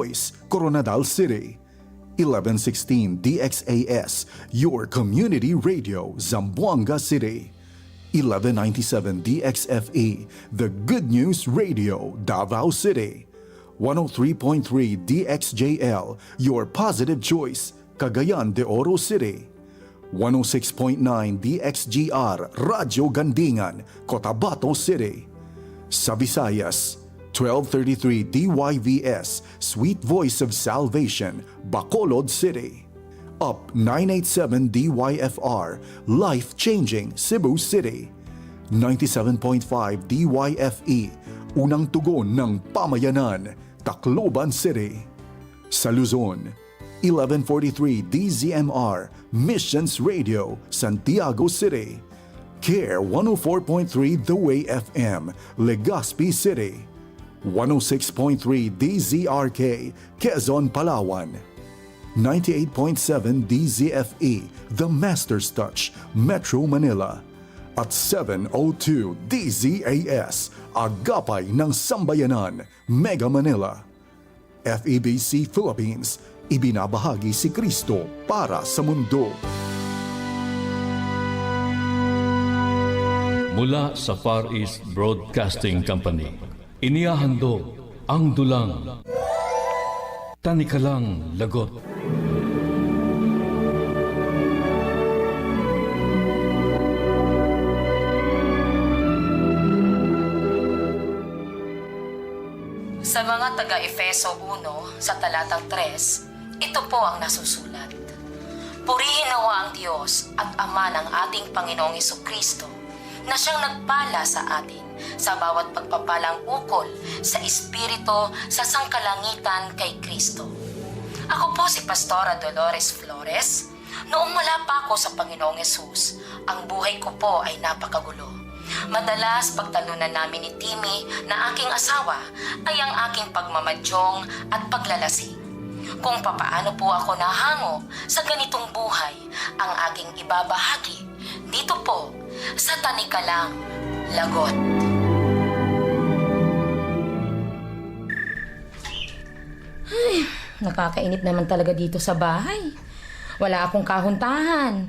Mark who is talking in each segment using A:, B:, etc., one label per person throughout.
A: Voice, Coronadal City. 1116 DXAS, your community radio, Zamboanga City. 1197 DXFE, the Good News Radio, Davao City. 103.3 DXJL, your positive choice, Cagayan de Oro City. 106.9 DXGR, Radyo Gandingan, Cotabato City. Sa Visayas, 1233 DYVS, Sweet Voice of Salvation, Bacolod City. Up 987 DYFR, Life Changing, Cebu City. 97.5 DYFE, Unang Tugon ng Pamayanan, Tacloban City. Sa Luzon, 1143 DZMR, Missions Radio, Santiago City. Care 104.3 The Way FM, Legazpi City. 106.3 DZRK, Quezon, Palawan. 98.7 DZFE, The Master's Touch, Metro Manila. At 702 DZAS, Agapay ng Sambayanan, Mega Manila. FEBC Philippines, ibinabahagi si Kristo para sa mundo.
B: Mula sa Far East Broadcasting Company, inihahandog ang dulang Tanikalang Lagot.
C: Sa mga taga-Efeso 1 sa talatang 3, ito po ang nasusulat. Purihin nawa ang Diyos at Ama ng ating Panginoong Iso Kristo na siyang nagpala sa atin sa bawat pagpapalang ukol sa Espiritu sa sangkalangitan kay Kristo. Ako po si Pastora Dolores Flores. Noong wala pa ako sa Panginoong Yesus, ang buhay ko po ay napakagulo. Madalas pagtalunan namin ni Timmy na aking asawa ay ang aking pagmamadyong at paglalasing. Kung papaano po ako nahango sa ganitong buhay ang aking ibabahagi dito po sa Tanikalang Lagot. Ay, nakakainip naman talaga dito sa bahay. Wala akong kahuntahan.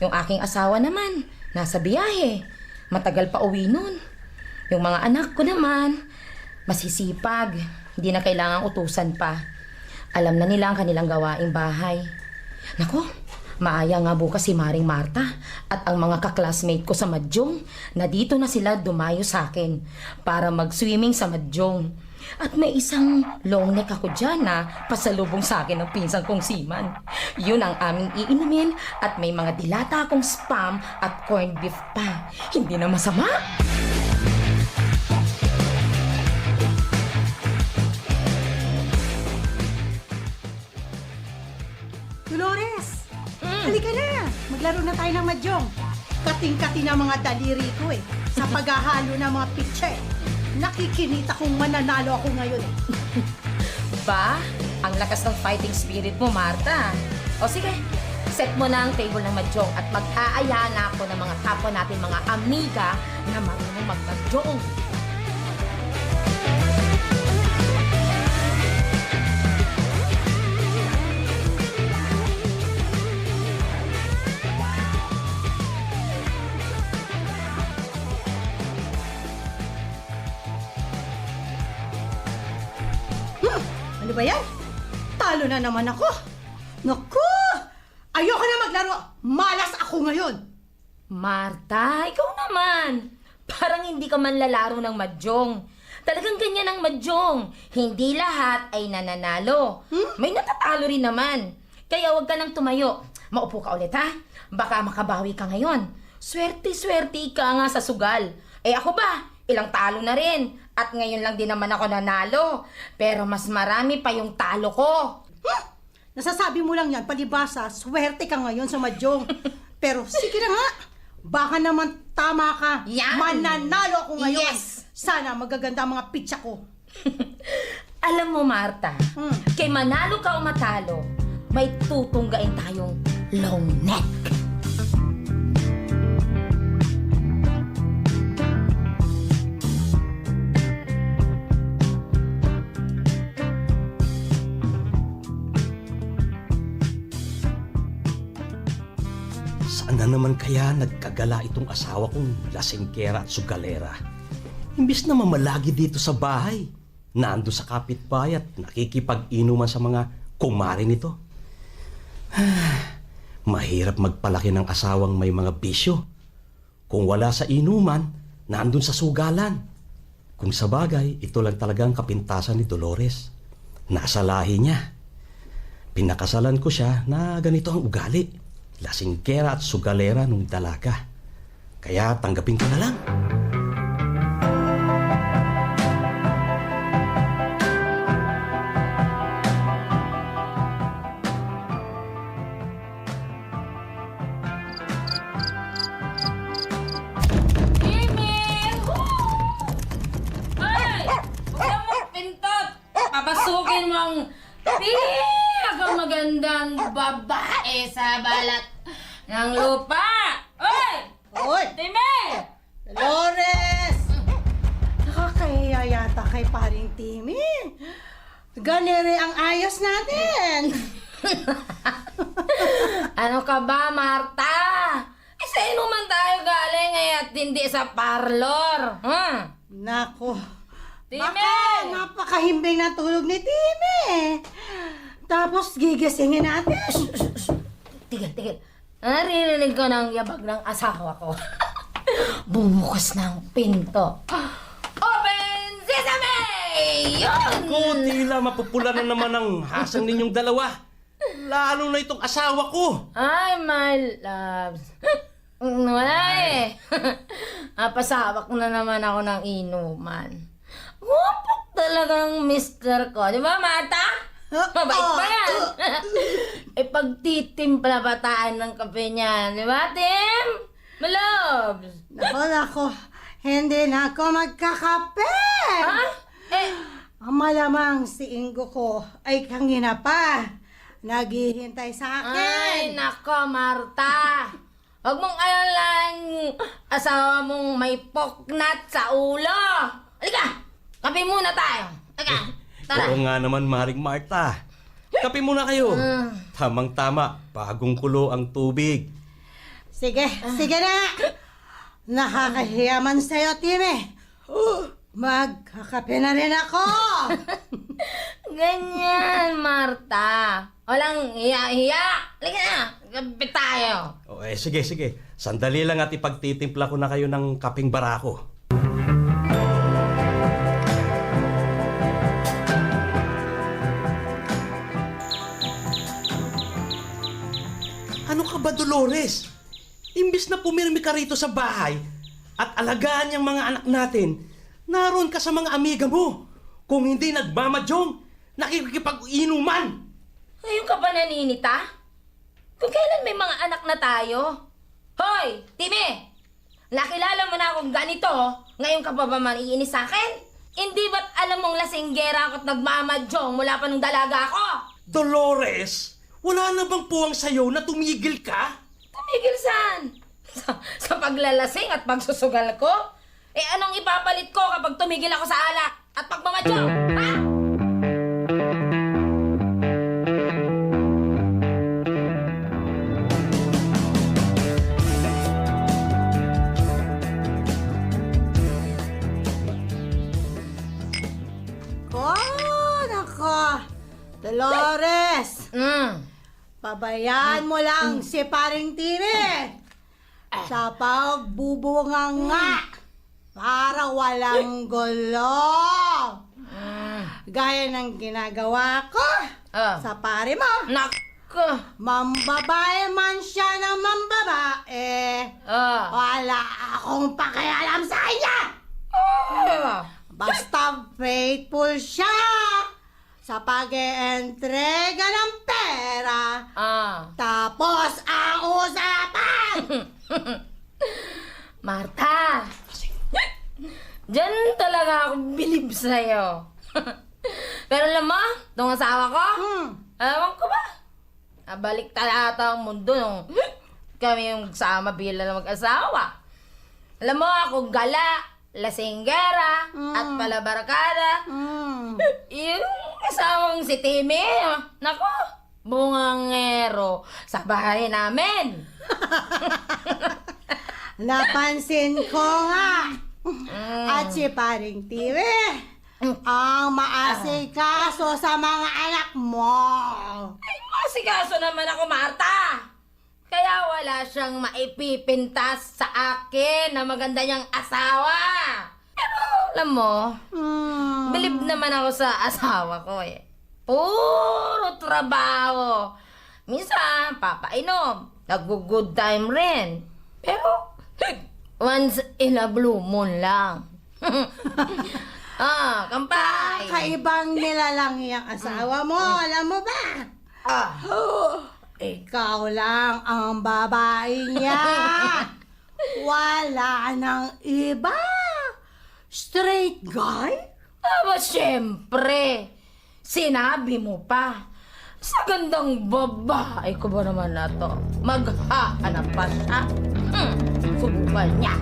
C: Yung aking asawa naman, nasa biyahe. Matagal pa uwi nun. Yung mga anak ko naman, masisipag. Hindi na kailangang utusan pa. Alam na nila ang kanilang gawaing bahay. Nako, maaya nga bukas si Maring Marta at ang mga kaklasmate ko sa Madjong na dito na sila dumayo sa akin para mag-swimming sa Madjong. At may isang long neck ako dyan na pasalubong sa akin ng pinsang kong siman. Yun ang aming iinumin at may mga dilata akong spam at corned beef pa. Hindi na masama.
D: Dolores! Halika na! Maglaro na tayo ng madyong. Kating-kati na mga daliri ko eh. Sa paghahalo ng mga pitche. Nakikinita kong mananalo ako ngayon eh.
C: Ba? Ang lakas ng fighting spirit mo, Marta. O sige, set mo na ang table ng Madjong at mag-aaya na ako ng mga kapwa natin mga amiga na marunong mag-Madjong.
D: Hmm, ano ba yan? Talo na naman ako. Naku! Ayoko na maglaro. Malas ako ngayon.
C: Marta, ikaw naman. Parang hindi ka man lalaro ng Madjong. Talagang ganyan ang Madjong. Hindi lahat ay nananalo. May natatalo rin naman. Kaya huwag ka nang tumayo. Maupo ka ulit ha. Baka makabawi ka ngayon. Swerte-swerte ka nga sa sugal. Eh ako ba? Ilang talo na rin. At ngayon lang din naman ako nanalo. Pero mas marami pa yung talo ko.
D: Nasasabi mo lang yan, palibasa, swerte ka ngayon sa madyong. Pero sige na nga. Baka naman tama ka.
C: Yan!
D: Mananalo ako ngayon.
C: Yes!
D: Sana magaganda ang mga pitsa ko.
C: Alam mo, Marta,
D: Hmm.
C: kay manalo ka o matalo, may tutunggain tayong long neck.
E: Saan na naman kaya nagkagala itong asawa kong lasingkera at sugalera? Imbis na mamalagi dito sa bahay, nando sa kapitbahay at nakikipag-inuman sa mga kumari nito. Mahirap magpalaki ng asawang may mga bisyo. Kung wala sa inuman, nandun sa sugalan. Kung sa bagay, ito lang talagang kapintasan ni Dolores. Nasa lahi niya. Pinakasalan ko siya na ganito ang ugali. Lasingkera at sugalera nung dalaga. Kaya tanggapin ko na lang.
C: Emil! Ay! Huwag mo pintot! Papasukin mo ang pinakamagandang babae sa balat ng lupa! Oy!
D: Hoy!
C: Time!
D: Dolores! Nakakahiya yata kay paring Timmy. Ganere ang ayos natin.
C: Ano ka ba, Marta? Eh, sa inuman tayo galing eh at hindi sa parlor. Hmm?
D: Nako.
C: Timmy!
D: Baka napakahimbing na tulog ni Timmy. Tapos gigisingin natin.
C: Tigil, tigil. Naririnig ko ng yabag ng asawa ko. Bumukas ng pinto. Open Sesame! Yun!
E: Tila mapupula na naman ang hasang ninyong dalawa. Lalo na itong asawa ko.
C: Ay, my loves. Wala eh. Napasawak na naman ako ng inuman. Wapok talagang mister ko. Di ba, Mata? Mabait pa yan. e pagtitimpla pa tayo ng kape niyan. Di ba, Tim? Malobs.
D: Nako, nako. Hindi na ako magkakape.
C: Ha? Eh,
D: Ang malamang si Ingo ko ay kangina pa. Naghihintay sa
C: ay,
D: akin.
C: nako, Marta. Huwag mong alalang asawa mong may poknat sa ulo. Halika, kape muna tayo. Halika, tara.
E: Oo nga naman, Maring Marta. Kape muna kayo. Tamang-tama, bagong kulo ang tubig.
D: Sige, sige na. Nakakahiyaman sa'yo, Timmy. Magkakape na rin ako.
C: Ganyan, Marta. Walang hiya-hiya. Halika na, kape tayo.
E: O eh, sige, sige. Sandali lang at ipagtitimpla ko na kayo ng kaping barako. Dolores? Imbis na pumirmi ka rito sa bahay at alagaan yung mga anak natin, naroon ka sa mga amiga mo. Kung hindi nagmamadyong, nakikipag-inuman.
C: Ngayon ka ba naninita? Kung kailan may mga anak na tayo? Hoy, Timmy! Nakilala mo na akong ganito, ngayon ka pa ba maniinis sa akin? Hindi ba't alam mong lasinggera ako at nagmamadyong mula pa nung dalaga ako?
E: Dolores, wala na bang puwang sa'yo na tumigil ka?
C: Tumigil saan? Sa, sa paglalasing at pagsusugal ko? Eh anong ipapalit ko kapag tumigil ako sa alak at pagmamadyong? Ha?
D: Oh, nako. Dolores. Pabayaan mo lang si paring Timmy. Sa pagbubunga nga. Para walang gulo. Gaya ng ginagawa ko
C: Ah.
D: sa pare mo.
C: Nako.
D: Mambabae man siya ng mambabae.
C: Ah.
D: Wala akong pakialam sa kanya.
C: Ah.
D: Basta faithful siya sa pag-entrega ng pera.
C: Ah.
D: Tapos ang usapan!
C: Marta! Diyan talaga ako bilib sa'yo. Pero alam mo, itong asawa ko,
D: Hmm.
C: ewan ko ba? Nabalik ata ang mundo nung kami yung sama bilang mag-asawa. Alam mo, ako gala, lasinggera, at palabarkada.
D: Hmm.
C: Yung asawang si Timmy, nako, bungangero sa bahay namin.
D: Napansin ko nga. At si paring Tiwi, ang maasikaso sa mga anak mo.
C: Ay, masikaso naman ako, Marta. Kaya wala siyang maipipintas sa akin na maganda niyang asawa. Pero, alam mo,
D: Hmm.
C: Bilib naman ako sa asawa ko eh. Puro trabaho. Minsan, papainom. Nag-good time rin. Pero, once in a blue moon lang. ah, kampay.
D: Kaibang nilalang yung asawa mo, alam mo ba?
C: Ah,
D: Ikaw lang ang babae niya. Wala nang iba. Straight guy?
C: aba syempre. Sinabi mo pa. Sa gandang babae ko ba naman na to? Maghahanap pa siya. Hmm, subukan niya.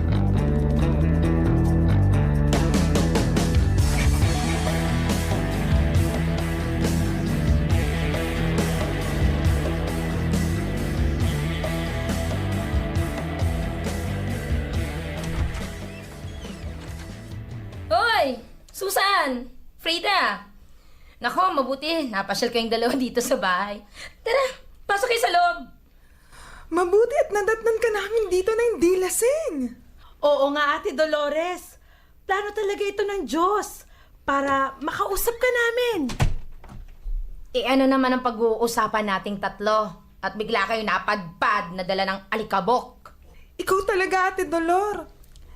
C: Hoy! Susan! Frida! Nako, mabuti. Napasyal kayong dalawa dito sa bahay. Tara, pasok kayo sa loob.
F: Mabuti at nadatnan ka namin dito na hindi lasing.
G: Oo nga, Ate Dolores. Plano talaga ito ng Diyos para makausap ka namin.
C: E ano naman ang pag-uusapan nating tatlo? At bigla kayo napadpad na dala ng alikabok.
F: Ikaw talaga, Ate Dolor.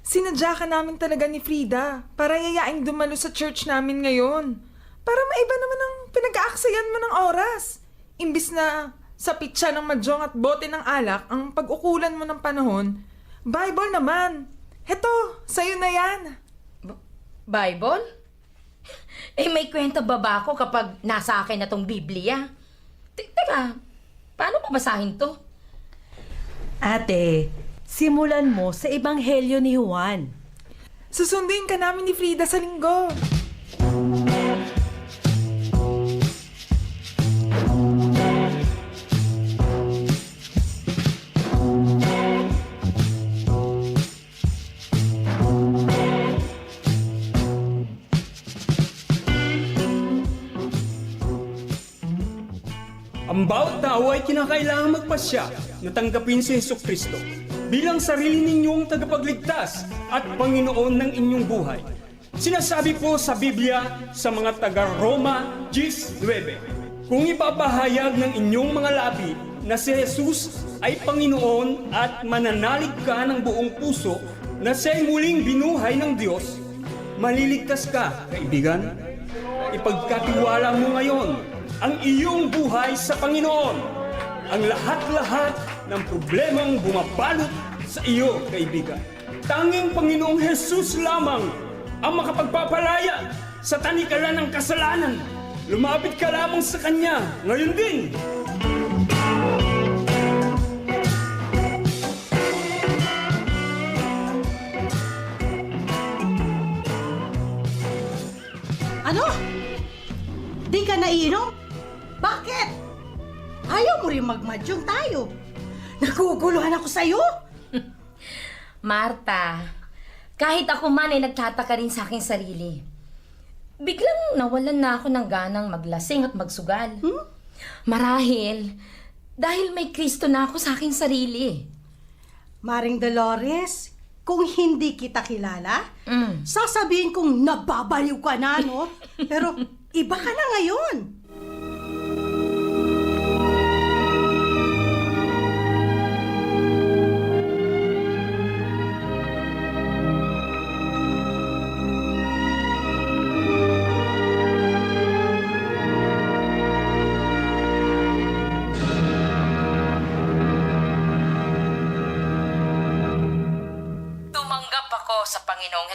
F: Sinadya ka namin talaga ni Frida para yayaing dumalo sa church namin ngayon. Para maiba naman ang pinag-aaksayan mo ng oras. Imbis na sa pitsa ng madyong at bote ng alak ang pag-ukulan mo ng panahon, Bible naman. Heto, sa'yo na yan.
C: Bible? Eh, may kwenta ba ba ako kapag nasa akin na tong Biblia? Te- Teka, paano babasahin to?
G: Ate, simulan mo sa Ebanghelyo ni Juan.
F: Susundin ka namin ni Frida sa linggo.
H: Bawat tao ay kinakailangang magpasya na tanggapin si Heso Kristo bilang sarili ninyong tagapagligtas at Panginoon ng inyong buhay. Sinasabi po sa Biblia sa mga taga-Roma 10.9, Kung ipapahayag ng inyong mga labi na si Jesus ay Panginoon at mananalig ka ng buong puso na siya'y muling binuhay ng Diyos, maliligtas ka, kaibigan. Ipagkatiwala mo ngayon ang iyong buhay sa Panginoon. Ang lahat-lahat ng problemang bumabalot sa iyo, kaibigan. Tanging Panginoong Jesus lamang ang makapagpapalaya sa tanikalan ng kasalanan. Lumapit ka lamang sa Kanya ngayon din.
D: Ano? Di ka naiinom? Bakit? Ayaw mo rin magmadyong tayo. Naguguluhan ako sa'yo.
C: Marta, kahit ako man ay nagtataka rin sa aking sarili. Biglang nawalan na ako ng ganang maglasing at magsugal. Marahil, dahil may Kristo na ako sa aking sarili.
D: Maring Dolores, kung hindi kita kilala,
C: Mm.
D: sasabihin kong nababaliw ka na, no? Pero iba ka na ngayon.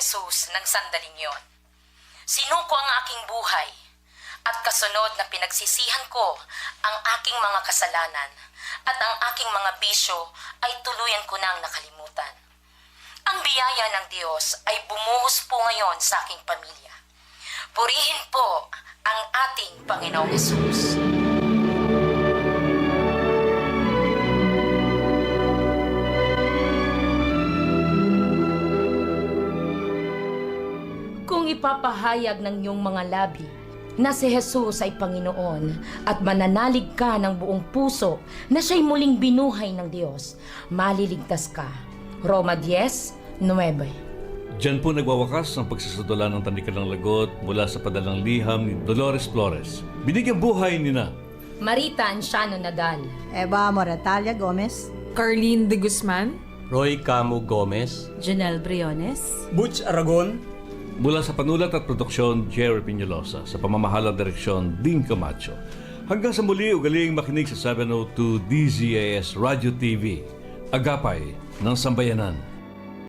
C: Hesus ng sandaling yon. Sinuko ang aking buhay at kasunod na pinagsisihan ko ang aking mga kasalanan at ang aking mga bisyo ay tuluyan ko nang nakalimutan. Ang biyaya ng Diyos ay bumuhos po ngayon sa aking pamilya. Purihin po ang ating Panginoong Hesus. Ipapahayag ng iyong mga labi na si Jesus ay Panginoon at mananalig ka ng buong puso na siya'y muling binuhay ng Diyos, maliligtas ka. Roma 10, 9
B: Diyan po nagwawakas ang pagsasadula ng Tandika ng Lagot mula sa padalang liham ni Dolores Flores. Binigyang buhay ni na
C: Marita Anciano Nadal,
D: Eva Moratalia Gomez.
F: Carlene de Guzman?
E: Roy Camo Gomez,
G: Janelle Briones.
H: Butch Aragon,
B: Mula sa panulat at produksyon, Jerry Piñolosa. Sa pamamahala direksyon, Dean Camacho. Hanggang sa muli, ugaling makinig sa 702 DZAS Radio TV. Agapay ng Sambayanan.